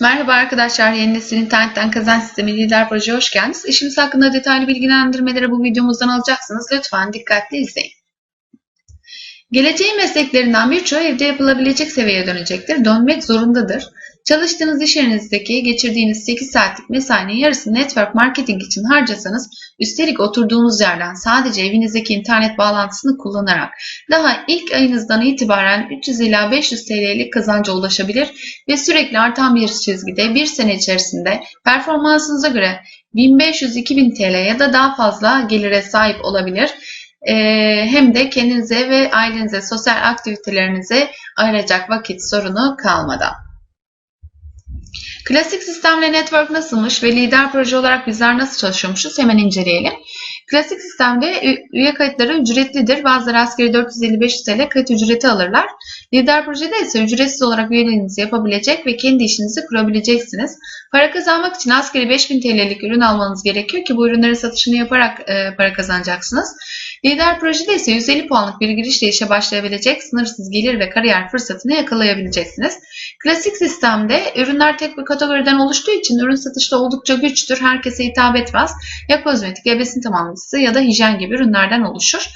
Merhaba arkadaşlar, yeni nesil internetten kazanç sistemi lider proje hoş geldiniz. İşimiz hakkında detaylı bilgilendirmeleri bu videomuzdan alacaksınız. Lütfen dikkatli izleyin. Geleceğin mesleklerinden birçoğu evde yapılabilecek seviyeye dönecektir. Dönmek zorundadır. Çalıştığınız iş yerinizdeki geçirdiğiniz 8 saatlik mesainin yarısını network marketing için harcasanız, üstelik oturduğunuz yerden sadece evinizdeki internet bağlantısını kullanarak daha ilk ayınızdan itibaren 300 ila 500 TL'lik kazanca ulaşabilir ve sürekli artan bir çizgide bir sene içerisinde performansınıza göre 1500-2000 TL ya da daha fazla gelire sahip olabilir. Hem de kendinize ve ailenize, sosyal aktivitelerinize ayıracak vakit sorunu kalmadan. Klasik sistemle network nasılmış ve lider proje olarak bizler nasıl çalışıyormuşuz hemen inceleyelim. Klasik sistemde üye kayıtları ücretlidir. Bazıları asgari 450-500 TL kayıt ücreti alırlar. Lider projede ise ücretsiz olarak üyeliğinizi yapabilecek ve kendi işinizi kurabileceksiniz. Para kazanmak için asgari 5000 TL'lik ürün almanız gerekiyor ki bu ürünlerin satışını yaparak e, para kazanacaksınız. Lider projede ise 150 puanlık bir girişle işe başlayabilecek, sınırsız gelir ve kariyer fırsatını yakalayabileceksiniz. Klasik sistemde ürünler tek bir kategoriden oluştuğu için ürün satışta oldukça güçtür. Herkese hitap etmez. Ya kozmetik, ya besin tamamlayıcısı ya da hijyen gibi ürünlerden oluşur.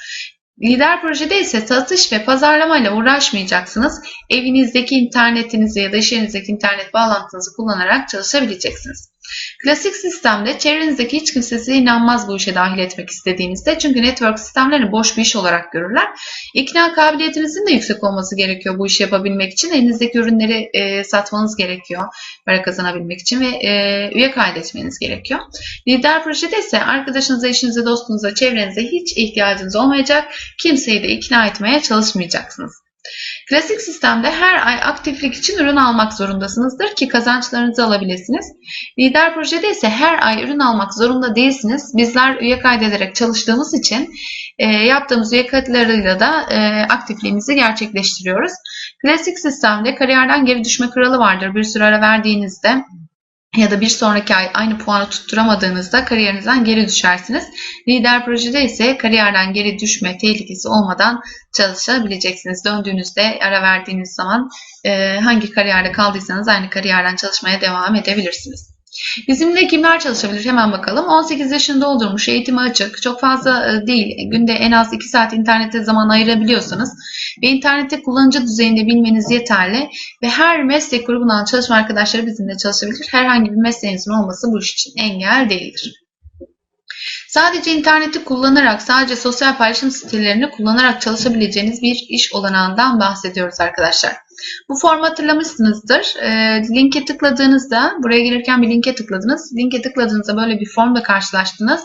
Lider projede ise satış ve pazarlamayla uğraşmayacaksınız. Evinizdeki internetinizi ya da iş yerinizdeki internet bağlantınızı kullanarak çalışabileceksiniz. Klasik sistemde çevrenizdeki hiç kimse size inanmaz bu işe dahil etmek istediğinizde. Çünkü network sistemlerini boş bir iş olarak görürler. İkna kabiliyetinizin de yüksek olması gerekiyor bu işi yapabilmek için. Elinizdeki ürünleri e, satmanız gerekiyor para kazanabilmek için ve e, üye kaydetmeniz gerekiyor. Lider projede ise arkadaşınıza, eşinize, dostunuza, çevrenize hiç ihtiyacınız olmayacak. Kimseyi de ikna etmeye çalışmayacaksınız. Klasik sistemde her ay aktiflik için ürün almak zorundasınızdır ki kazançlarınızı alabilirsiniz. Lider projede ise her ay ürün almak zorunda değilsiniz. Bizler üye kaydederek çalıştığımız için e, yaptığımız üye kayıtlarıyla da e, aktifliğimizi gerçekleştiriyoruz. Klasik sistemde kariyerden geri düşme kuralı vardır. Bir süre ara verdiğinizde ya da bir sonraki ay aynı puanı tutturamadığınızda kariyerinizden geri düşersiniz. Lider projede ise kariyerden geri düşme tehlikesi olmadan çalışabileceksiniz. Döndüğünüzde ara verdiğiniz zaman hangi kariyerde kaldıysanız aynı kariyerden çalışmaya devam edebilirsiniz. Bizimle kimler çalışabilir hemen bakalım. 18 yaşını doldurmuş, eğitimi açık, çok fazla e, değil, günde en az 2 saat internete zaman ayırabiliyorsanız ve internette kullanıcı düzeyinde bilmeniz yeterli ve her meslek grubundan çalışma arkadaşları bizimle çalışabilir. Herhangi bir mesleğinizin olması bu iş için engel değildir. Sadece interneti kullanarak, sadece sosyal paylaşım sitelerini kullanarak çalışabileceğiniz bir iş olanağından bahsediyoruz arkadaşlar. Bu formu hatırlamışsınızdır. E, linke tıkladığınızda, buraya gelirken bir linke tıkladınız. Linke tıkladığınızda böyle bir formla karşılaştınız.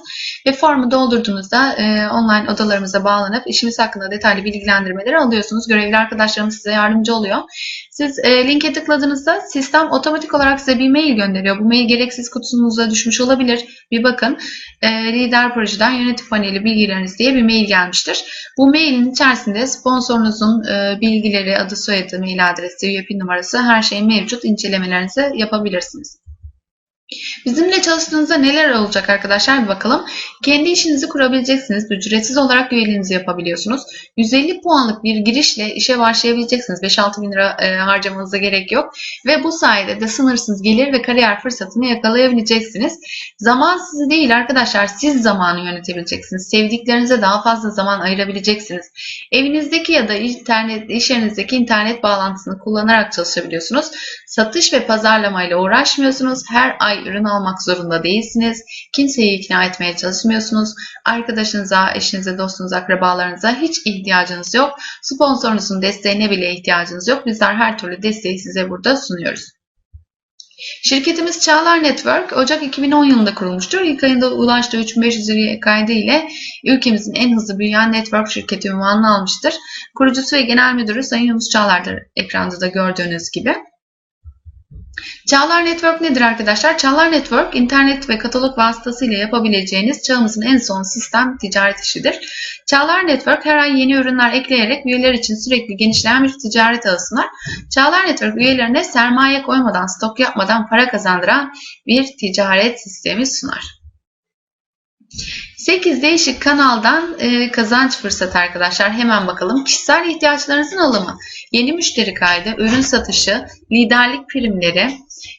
Ve formu doldurduğunuzda e, online odalarımıza bağlanıp işimiz hakkında detaylı bilgilendirmeleri alıyorsunuz. Görevli arkadaşlarımız size yardımcı oluyor. Siz e, linke tıkladığınızda sistem otomatik olarak size bir mail gönderiyor. Bu mail gereksiz kutunuza düşmüş olabilir. Bir bakın. E, lider projeden yönetim paneli bilgileriniz diye bir mail gelmiştir. Bu mailin içerisinde sponsorunuzun e, bilgileri, adı soyadı, mail adresi, üye pin numarası her şey mevcut. İncelemelerinizi yapabilirsiniz. Bizimle çalıştığınızda neler olacak arkadaşlar bir bakalım. Kendi işinizi kurabileceksiniz. Ücretsiz olarak üyeliğinizi yapabiliyorsunuz. 150 puanlık bir girişle işe başlayabileceksiniz. 5-6 bin lira e, harcamanıza gerek yok. Ve bu sayede de sınırsız gelir ve kariyer fırsatını yakalayabileceksiniz. Zaman sizi değil arkadaşlar siz zamanı yönetebileceksiniz. Sevdiklerinize daha fazla zaman ayırabileceksiniz. Evinizdeki ya da internet, iş yerinizdeki internet bağlantısını kullanarak çalışabiliyorsunuz. Satış ve pazarlamayla uğraşmıyorsunuz. Her ay ürün almak zorunda değilsiniz. Kimseyi ikna etmeye çalışmıyorsunuz. Arkadaşınıza, eşinize, dostunuza, akrabalarınıza hiç ihtiyacınız yok. Sponsorunuzun desteğine bile ihtiyacınız yok. Bizler her türlü desteği size burada sunuyoruz. Şirketimiz Çağlar Network Ocak 2010 yılında kurulmuştur. İlk ayında ulaştığı 3500 üye kaydı ile ülkemizin en hızlı büyüyen network şirketi ünvanını almıştır. Kurucusu ve genel müdürü Sayın Yunus Çağlar'dır ekranda da gördüğünüz gibi. Çağlar Network nedir arkadaşlar? Çağlar Network, internet ve katalog vasıtasıyla yapabileceğiniz çağımızın en son sistem ticaret işidir. Çağlar Network her ay yeni ürünler ekleyerek üyeler için sürekli genişleyen bir ticaret ağı sunar. Çağlar Network üyelerine sermaye koymadan, stok yapmadan para kazandıran bir ticaret sistemi sunar. 8 değişik kanaldan e, kazanç fırsatı arkadaşlar. Hemen bakalım. Kişisel ihtiyaçlarınızın alımı, yeni müşteri kaydı, ürün satışı, liderlik primleri,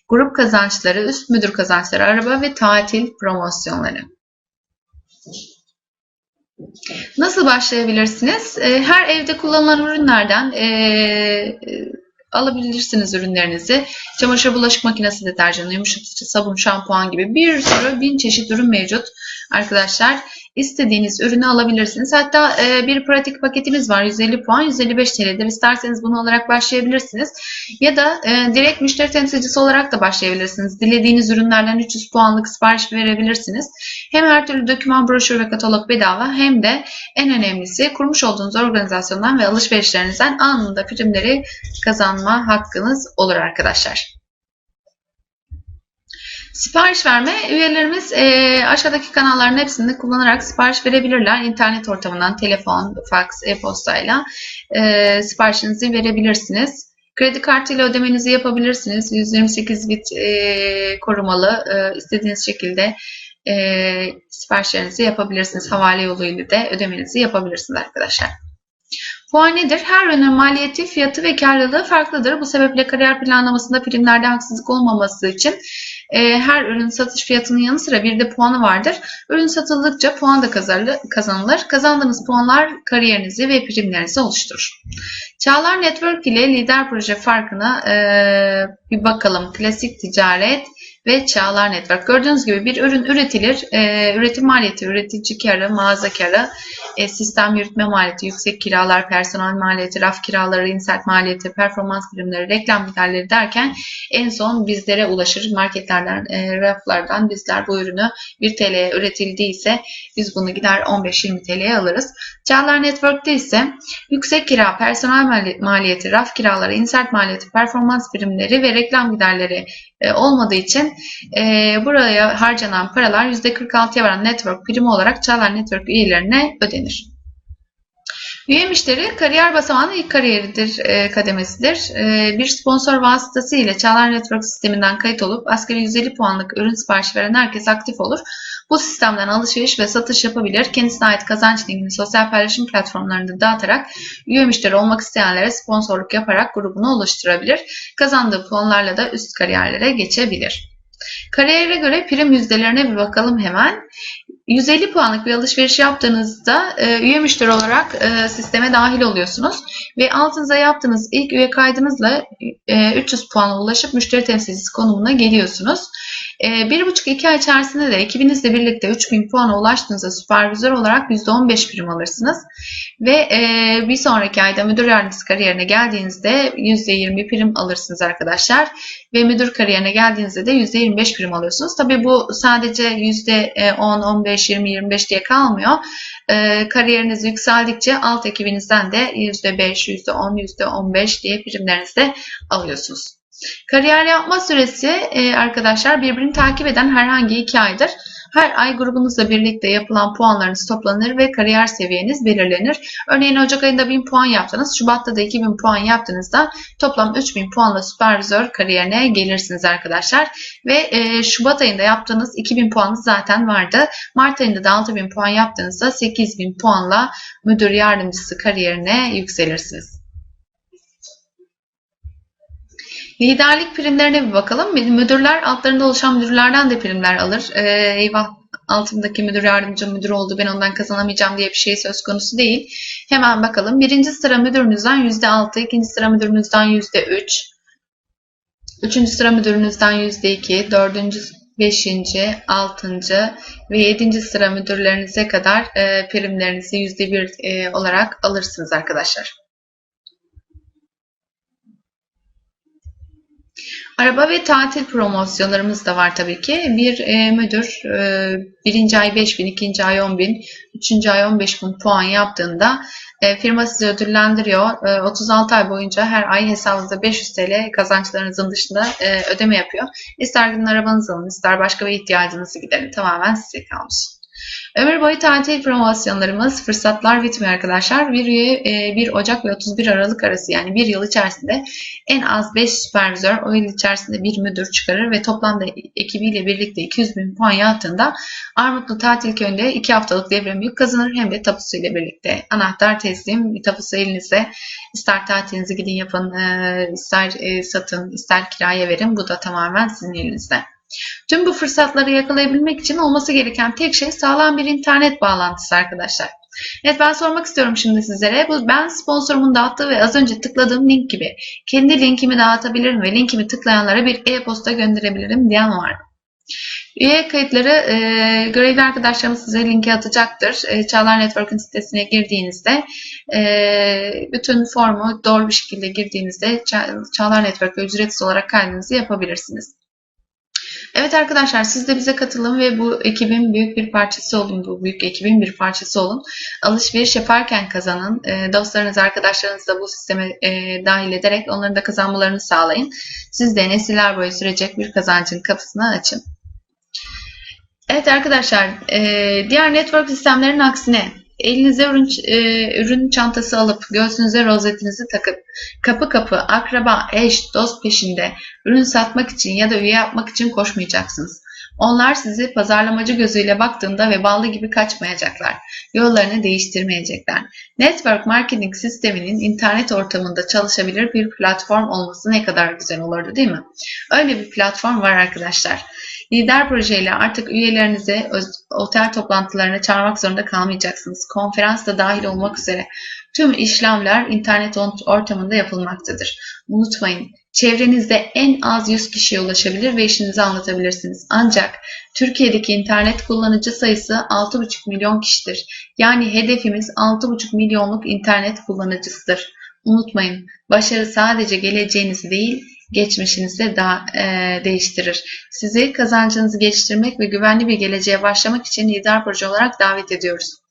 grup kazançları, üst müdür kazançları, araba ve tatil promosyonları. Nasıl başlayabilirsiniz? E, her evde kullanılan ürünlerden e, alabilirsiniz ürünlerinizi. Çamaşır bulaşık makinesi deterjanı, yumuşatıcı, sabun, şampuan gibi bir sürü bin çeşit ürün mevcut arkadaşlar. İstediğiniz ürünü alabilirsiniz. Hatta e, bir pratik paketimiz var. 150 puan, 155 TL'dir. İsterseniz bunu alarak başlayabilirsiniz. Ya da e, direkt müşteri temsilcisi olarak da başlayabilirsiniz. Dilediğiniz ürünlerden 300 puanlık sipariş verebilirsiniz. Hem her türlü doküman, broşür ve katalog bedava hem de en önemlisi kurmuş olduğunuz organizasyondan ve alışverişlerinizden anında primleri kazanma hakkınız olur arkadaşlar. Sipariş verme, üyelerimiz e, aşağıdaki kanalların hepsini kullanarak sipariş verebilirler. İnternet ortamından telefon, fax, e-postayla e, siparişinizi verebilirsiniz. Kredi kartıyla ödemenizi yapabilirsiniz. 128 bit e, korumalı e, istediğiniz şekilde e, siparişlerinizi yapabilirsiniz. Havale yoluyla da ödemenizi yapabilirsiniz arkadaşlar. Puan nedir? Her ürünün maliyeti, fiyatı ve karlılığı farklıdır. Bu sebeple kariyer planlamasında primlerde haksızlık olmaması için e, her ürün satış fiyatının yanı sıra bir de puanı vardır. Ürün satıldıkça puan da kazanılır. Kazandığınız puanlar kariyerinizi ve primlerinizi oluşturur. Çağlar Network ile lider proje farkına e, bir bakalım. Klasik ticaret ve Çağlar Network. Gördüğünüz gibi bir ürün üretilir. E, üretim maliyeti, üretici karı, mağaza karı, e, sistem yürütme maliyeti, yüksek kiralar, personel maliyeti, raf kiraları, insert maliyeti, performans birimleri, reklam giderleri derken en son bizlere ulaşır. Marketlerden, e, raflardan bizler bu ürünü 1 TL'ye üretildiyse biz bunu gider 15-20 TL'ye alırız. Çağlar Network'te ise yüksek kira, personel maliyeti, raf kiraları, insert maliyeti, performans birimleri ve reklam giderleri e, olmadığı için e, buraya harcanan paralar %46'ya varan network primi olarak Çağlar Network üyelerine ödenir. Üye müşteri kariyer basamağının ilk kariyeridir, e, kademesidir. E, bir sponsor vasıtası ile Çağlar Network sisteminden kayıt olup asgari 150 puanlık ürün siparişi veren herkes aktif olur. Bu sistemden alışveriş ve satış yapabilir. Kendisine ait kazanç linkini sosyal paylaşım platformlarında dağıtarak üye müşteri olmak isteyenlere sponsorluk yaparak grubunu oluşturabilir. Kazandığı puanlarla da üst kariyerlere geçebilir. Kariyere göre prim yüzdelerine bir bakalım hemen. 150 puanlık bir alışveriş yaptığınızda e, üye müşteri olarak e, sisteme dahil oluyorsunuz ve altınıza yaptığınız ilk üye kaydınızla e, 300 puana ulaşıp müşteri temsilcisi konumuna geliyorsunuz. E, bir buçuk iki ay içerisinde de ekibinizle birlikte 3000 puana ulaştığınızda süpervizör olarak %15 prim alırsınız. Ve e, bir sonraki ayda müdür yardımcısı kariyerine geldiğinizde %20 prim alırsınız arkadaşlar. Ve müdür kariyerine geldiğinizde de %25 prim alıyorsunuz. Tabii bu sadece %10, 15, 20, 25 diye kalmıyor. E, kariyeriniz yükseldikçe alt ekibinizden de %5, %10, %15 diye primlerinizi de alıyorsunuz. Kariyer yapma süresi e, arkadaşlar birbirini takip eden herhangi iki aydır. Her ay grubunuzla birlikte yapılan puanlarınız toplanır ve kariyer seviyeniz belirlenir. Örneğin Ocak ayında 1000 puan yaptınız. Şubat'ta da 2000 puan yaptığınızda toplam 3000 puanla süpervizör kariyerine gelirsiniz arkadaşlar. Ve e, Şubat ayında yaptığınız 2000 puanınız zaten vardı. Mart ayında da 6000 puan yaptığınızda 8000 puanla müdür yardımcısı kariyerine yükselirsiniz. Liderlik primlerine bir bakalım. Müdürler altlarında oluşan müdürlerden de primler alır. Ee, eyvah altımdaki müdür yardımcı müdür oldu ben ondan kazanamayacağım diye bir şey söz konusu değil. Hemen bakalım. Birinci sıra müdürünüzden %6, ikinci sıra müdürünüzden %3, üçüncü sıra müdürünüzden %2, dördüncü, beşinci, altıncı ve yedinci sıra müdürlerinize kadar e, primlerinizi %1 e, olarak alırsınız arkadaşlar. Araba ve tatil promosyonlarımız da var tabii ki. Bir e, müdür e, birinci ay 5 bin, ikinci ay 10 bin, üçüncü ay 15 bin puan yaptığında e, firma sizi ödüllendiriyor. E, 36 ay boyunca her ay hesabınıza 500 TL kazançlarınızın dışında e, ödeme yapıyor. İster gidin arabanızı alın, ister başka bir ihtiyacınızı giderin. Tamamen size kalmış. Ömür boyu tatil promosyonlarımız, fırsatlar bitmiyor arkadaşlar. Bir üye e, 1 Ocak ve 31 Aralık arası yani bir yıl içerisinde en az 5 süpervizör, o yıl içerisinde bir müdür çıkarır ve toplamda ekibiyle birlikte 200 bin puan yaptığında Armutlu Tatil Köyü'nde 2 haftalık devre mülk kazanır hem de tapusuyla birlikte. Anahtar teslim, tapusu elinizde. İster tatilinizi gidin yapın, e, ister e, satın, ister kiraya verin. Bu da tamamen sizin elinizde. Tüm bu fırsatları yakalayabilmek için olması gereken tek şey sağlam bir internet bağlantısı arkadaşlar. Evet ben sormak istiyorum şimdi sizlere. Bu ben sponsorumun dağıttığı ve az önce tıkladığım link gibi kendi linkimi dağıtabilirim ve linkimi tıklayanlara bir e-posta gönderebilirim diyen var mı? Üye kayıtları e, görevli arkadaşlarımız size linki atacaktır. E, Çağlar Network'ın sitesine girdiğinizde e, bütün formu doğru bir şekilde girdiğinizde Ça- Çağlar Network'e ücretsiz olarak kaydınızı yapabilirsiniz. Evet arkadaşlar siz de bize katılın ve bu ekibin büyük bir parçası olun. Bu büyük ekibin bir parçası olun. Alışveriş yaparken kazanın. E, dostlarınız, arkadaşlarınızı da bu sisteme e, dahil ederek onların da kazanmalarını sağlayın. Siz de nesiller boyu sürecek bir kazancın kapısını açın. Evet arkadaşlar, e, diğer network sistemlerinin aksine elinize ürün, e, ürün çantası alıp göğsünüze rozetinizi takıp kapı kapı akraba, eş, dost peşinde ürün satmak için ya da üye yapmak için koşmayacaksınız. Onlar sizi pazarlamacı gözüyle baktığında ve ballı gibi kaçmayacaklar. Yollarını değiştirmeyecekler. Network marketing sisteminin internet ortamında çalışabilir bir platform olması ne kadar güzel olurdu değil mi? Öyle bir platform var arkadaşlar. Lider projeyle artık üyelerinizi öz- otel toplantılarına çağırmak zorunda kalmayacaksınız. Konferans da dahil olmak üzere tüm işlemler internet ort- ortamında yapılmaktadır. Unutmayın, çevrenizde en az 100 kişiye ulaşabilir ve işinizi anlatabilirsiniz. Ancak Türkiye'deki internet kullanıcı sayısı 6,5 milyon kişidir. Yani hedefimiz 6,5 milyonluk internet kullanıcısıdır. Unutmayın, başarı sadece geleceğinizi değil, geçmişinizi de daha, e, değiştirir. Sizi kazancınızı geliştirmek ve güvenli bir geleceğe başlamak için lider proje olarak davet ediyoruz.